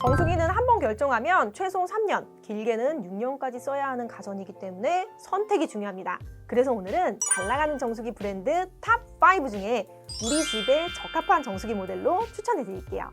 정수기는 한 번 결정하면 최소 3년, 길게는 6년까지 써야 하는 가전이기 때문에 선택이 중요합니다. 그래서 오늘은 잘 나가는 정수기 브랜드 탑5 중에 우리 집에 적합한 정수기 모델로 추천해 드릴게요.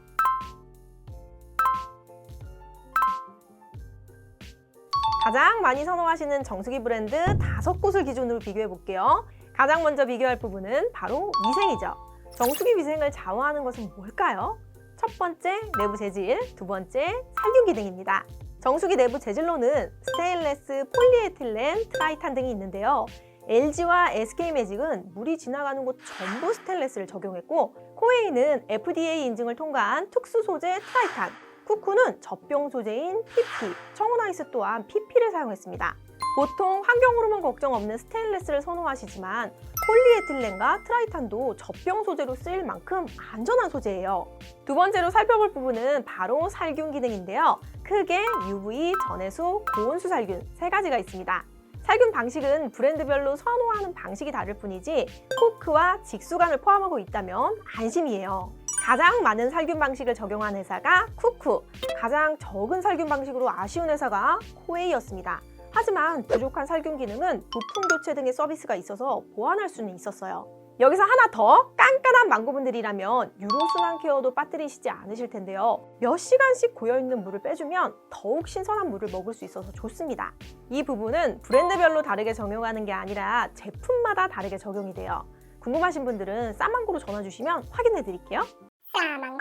가장 많이 선호하시는 정수기 브랜드 다섯 곳을 기준으로 비교해 볼게요. 가장 먼저 비교할 부분은 바로 위생이죠. 정수기 위생을 좌우하는 것은 뭘까요? 첫 번째, 내부 재질, 두 번째, 살균 기능입니다. 정수기 내부 재질로는 스테인레스, 폴리에틸렌, 트라이탄 등이 있는데요. LG와 SK매직은 물이 지나가는 곳 전부 스테인레스를 적용했고 코웨이는 FDA 인증을 통과한 특수 소재 트라이탄, 쿠쿠는 젖병 소재인 PP, 청운아이스 또한 PP를 사용했습니다. 보통 환경 호르몬 걱정 없는 스테인레스를 선호하시지만 폴리에틸렌과 트라이탄도 젖병 소재로 쓰일 만큼 안전한 소재예요. 두 번째로 살펴볼 부분은 바로 살균 기능인데요. 크게 UV, 전해수, 고온수 살균 세 가지가 있습니다. 살균 방식은 브랜드별로 선호하는 방식이 다를 뿐이지 코크와 직수관을 포함하고 있다면 안심이에요. 가장 많은 살균 방식을 적용한 회사가 쿠쿠, 가장 적은 살균 방식으로 아쉬운 회사가 코웨이였습니다. 하지만 부족한 살균 기능은 부품 교체 등의 서비스가 있어서 보완할 수는 있었어요. 여기서 하나 더 깐깐한 망고분들이라면 유로순환 케어도 빠뜨리시지 않으실 텐데요. 몇 시간씩 고여있는 물을 빼주면 더욱 신선한 물을 먹을 수 있어서 좋습니다. 이 부분은 브랜드별로 다르게 적용하는 게 아니라 제품마다 다르게 적용이 돼요. 궁금하신 분들은 싸망고로 전화 주시면 확인해 드릴게요. 까망고?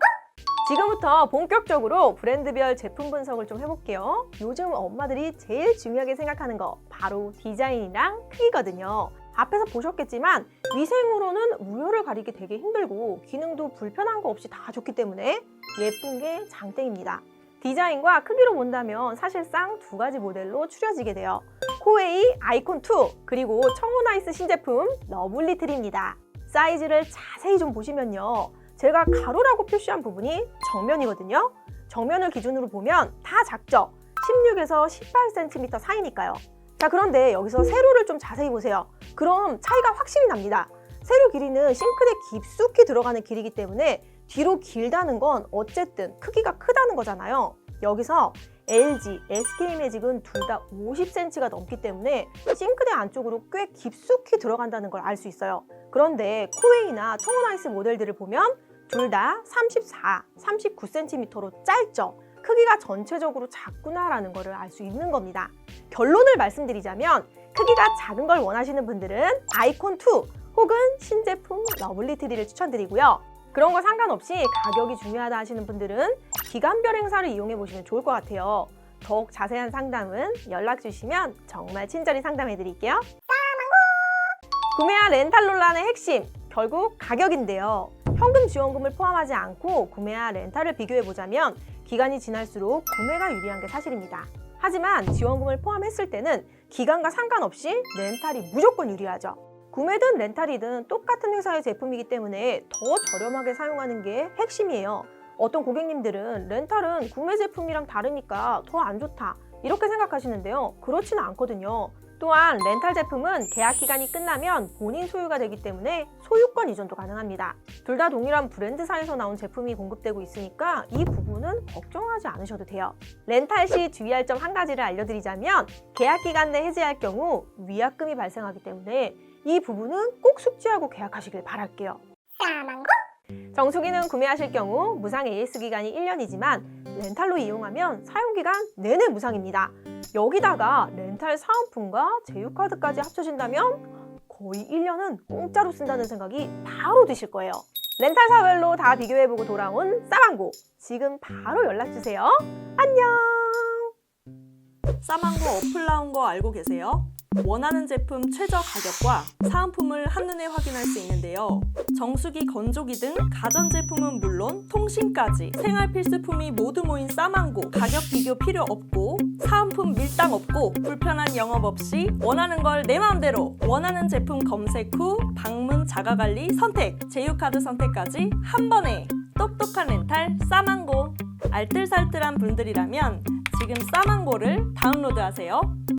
지금부터 본격적으로 브랜드별 제품 분석을 좀 해볼게요. 요즘 엄마들이 제일 중요하게 생각하는 거 바로 디자인이랑 크기거든요. 앞에서 보셨겠지만 위생으로는 우열을 가리기 되게 힘들고 기능도 불편한 거 없이 다 좋기 때문에 예쁜 게 장땡입니다. 디자인과 크기로 본다면 사실상 두 가지 모델로 추려지게 돼요. 코웨이 아이콘 2 그리고 청운아이스 신제품 러블리틀입니다. 사이즈를 자세히 좀 보시면요. 제가 가로라고 표시한 부분이 정면이거든요. 정면을 기준으로 보면 다 작죠? 16에서 18cm 사이니까요. 자, 그런데 여기서 세로를 좀 자세히 보세요. 그럼 차이가 확실히 납니다. 세로 길이는 싱크대 깊숙이 들어가는 길이기 때문에 뒤로 길다는 건 어쨌든 크기가 크다는 거잖아요. 여기서 LG, SK매직은 둘 다 50cm가 넘기 때문에 싱크대 안쪽으로 꽤 깊숙이 들어간다는 걸 알 수 있어요. 그런데 코웨이나 청원아이스 모델들을 보면 둘 다 34, 39cm로 짧죠. 크기가 전체적으로 작구나라는 것을 알 수 있는 겁니다. 결론을 말씀드리자면 크기가 작은 걸 원하시는 분들은 아이콘 2 혹은 신제품 러블리트리를 추천드리고요. 그런 거 상관없이 가격이 중요하다 하시는 분들은 기간별 행사를 이용해 보시면 좋을 것 같아요. 더욱 자세한 상담은 연락 주시면 정말 친절히 상담해 드릴게요. 구매와 렌탈 논란의 핵심 결국 가격인데요. 현금 지원금을 포함하지 않고 구매와 렌탈을 비교해 보자면 기간이 지날수록 구매가 유리한 게 사실입니다. 하지만 지원금을 포함했을 때는 기간과 상관없이 렌탈이 무조건 유리하죠. 구매든 렌탈이든 똑같은 회사의 제품이기 때문에 더 저렴하게 사용하는 게 핵심이에요. 어떤 고객님들은 렌탈은 구매 제품이랑 다르니까 더 안 좋다. 이렇게 생각하시는데요. 그렇지는 않거든요. 또한 렌탈 제품은 계약 기간이 끝나면 본인 소유가 되기 때문에 소유권 이전도 가능합니다. 둘 다 동일한 브랜드사에서 나온 제품이 공급되고 있으니까 이 부분은 걱정하지 않으셔도 돼요. 렌탈 시 주의할 점 한 가지를 알려드리자면 계약 기간 내 해지할 경우 위약금이 발생하기 때문에 이 부분은 꼭 숙지하고 계약하시길 바랄게요. 정수기는 구매하실 경우 무상 AS 기간이 1년이지만 렌탈로 이용하면 사용 기간 내내 무상입니다. 여기다가 렌탈 사은품과 제휴카드까지 합쳐진다면 거의 1년은 공짜로 쓴다는 생각이 바로 드실 거예요. 렌탈 사별로 다 비교해보고 돌아온 싸망고 지금 바로 연락주세요. 안녕! 싸망고 어플 나온 거 알고 계세요? 원하는 제품 최저 가격과 사은품을 한눈에 확인할 수 있는데요. 정수기, 건조기 등 가전제품은 물론 통신까지 생활 필수품이 모두 모인 싸망고 가격 비교 필요 없고 사은품 밀당 없고 불편한 영업 없이 원하는 걸 내 마음대로 원하는 제품 검색 후 방문 자가관리 선택 제휴카드 선택까지 한 번에 똑똑한 렌탈 싸망고 알뜰살뜰한 분들이라면 지금 싸망고를 다운로드하세요.